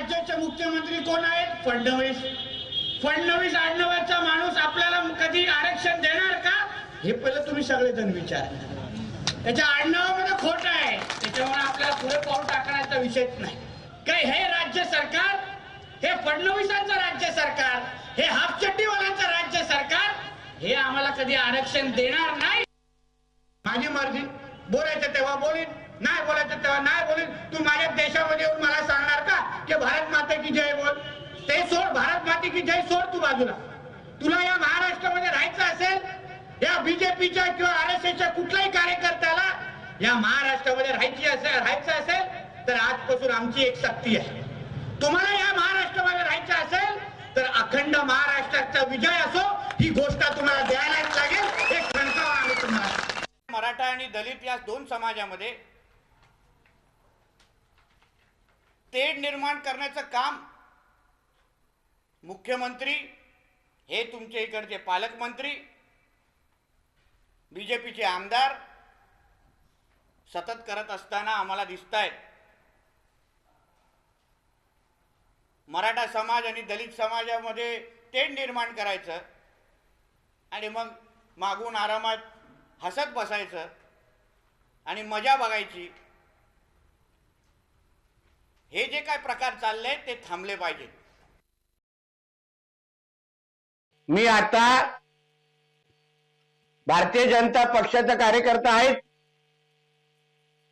राज्याचे मुख्यमंत्री कोण आहेत? फडणवीस. फडणवीस आडनावाचा माणूस आपल्याला कधी आरक्षण देणार का? हे पहिलं तुम्ही सगळेजण विचार. त्याच्या आडनावामध्ये खोट आहे. त्याच्यामुळे आपल्याला पुढे पाऊल टाकण्याचा विषयच नाही. काय हे राज्य सरकार? हे फडणवीसांचं राज्य सरकार? हे हाफचड्डीवाल्यांचं राज्य सरकार? हे आम्हाला कधी आरक्षण देणार नाही. माझी मर्जी. बोलायचं तेव्हा बोलीन. नाही बोलायचं तेव्हा नाही बोलीन. तू माझ्या देशामध्ये येऊन मला सांगणार वाक्य भारत माता की जय बोल। ते सोड भारत माते की जय सोड तू बाजूला. तुला या महाराष्ट्रामध्ये राहायचं असेल या बीजेपीच्या किंवा आर एस एसच्या कुठल्याही कार्यकर्त्याला या महाराष्ट्रामध्ये राहायची असेल राहायचं असेल तर आजपासून आमची एक सक्ती आहे. तुम्हाला या महाराष्ट्रामध्ये राहायचं असेल तर अखंड महाराष्ट्राचा विजय असो ही गोष्ट तुम्हाला द्यायलाच लागेल. हे खणकावा आम्ही तुम्हाला मराठा आणि दलित या दोन समाजामध्ये तेढ निर्माण करण्याचं काम मुख्यमंत्री हे तुमच्या इकडचे पालकमंत्री बीजेपीचे आमदार सतत करत असताना आम्हाला दिसत आहेत मराठा समाज आणि दलित समाजामध्ये तेढ निर्माण करायचं आणि मग मागून आरामात हसत बसायचं आणि मजा बघायची. हे जे काय प्रकार चालले ते थांबले पाहिजेत मी आता भारतीय जनता पक्षाचा कार्यकर्ता आहेत.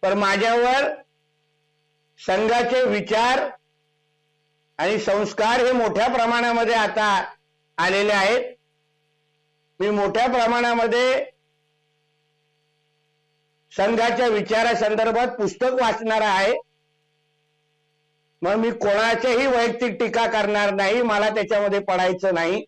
पण माझ्यावर संघाचे विचार आणि संस्कार हे मोठ्या प्रमाणामध्ये आता आलेले आहेत. मी मोठ्या प्रमाणामध्ये संघाच्या विचारासंदर्भात पुस्तक वाचणार आहे. मग मी कोणाच्याही वैयक्तिक टीका करणार नाही मला त्याच्यामध्ये पडायचं नाही.